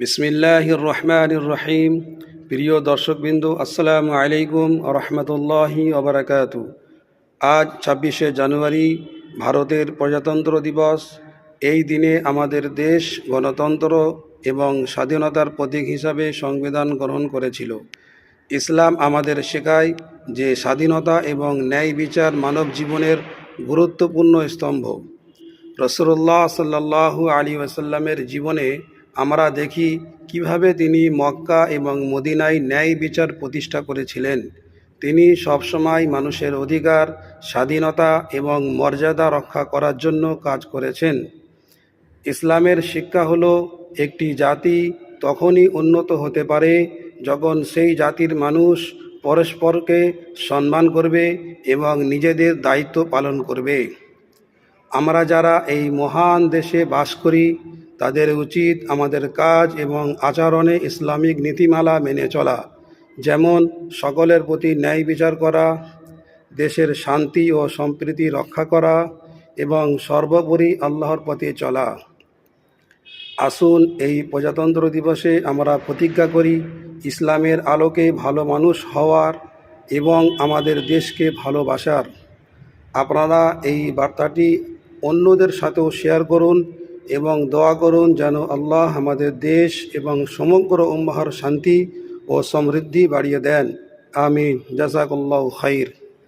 বিসমিল্লাহির রহমানির রহিম প্রিয় দর্শকবৃন্দ, আসসালামু আলাইকুম রহমতুল্লাহি ওবরাকাতু আজ ছাব্বিশে জানুয়ারি, ভারতের প্রজাতন্ত্র দিবস। এই দিনে আমাদের দেশ গণতন্ত্র এবং স্বাধীনতার প্রতীক হিসাবে সংবিধান গ্রহণ করেছিল। ইসলাম আমাদের শেখায় যে স্বাধীনতা এবং ন্যায় বিচার মানব জীবনের গুরুত্বপূর্ণ স্তম্ভ। রসুল্লাহ সাল্লাল্লাহু আলী ওয়াসাল্লামের জীবনে আমরা দেখি কীভাবে তিনি মক্কা এবং মদিনায় ন্যায় বিচার প্রতিষ্ঠা করেছিলেন। তিনি সবসময় মানুষের অধিকার, স্বাধীনতা এবং মর্যাদা রক্ষা করার জন্য কাজ করেছেন। ইসলামের শিক্ষা হলো, একটি জাতি তখনই উন্নত হতে পারে যখন সেই জাতির মানুষ পরস্পরকে সম্মান করবে এবং নিজেদের দায়িত্ব পালন করবে। আমরা যারা এই মহান দেশে বাস করি তাদের উচিত আমাদের কাজ এবং আচরণে ইসলামিক নীতিমালা মেনে চলা, যেমন সকলের প্রতি ন্যায় বিচার করা, দেশের শান্তি ও সম্প্রীতি রক্ষা করা এবং সর্বোপরি আল্লাহর পথে চলা। আসুন এই প্রজাতন্ত্র দিবসে আমরা প্রতিজ্ঞা করি, ইসলামের আলোকে ভালো মানুষ হওয়ার এবং আমাদের দেশকে ভালোবাসার। আপনারা এই বার্তাটি অন্যদের সাথেও শেয়ার করুন এবং দোয়া করুন যেন আল্লাহ আমাদের দেশ এবং সমগ্র উম্মাহর শান্তি ও সমৃদ্ধি বাড়িয়ে দেন। আমিন। জাজাকুল্লাহ খাইর।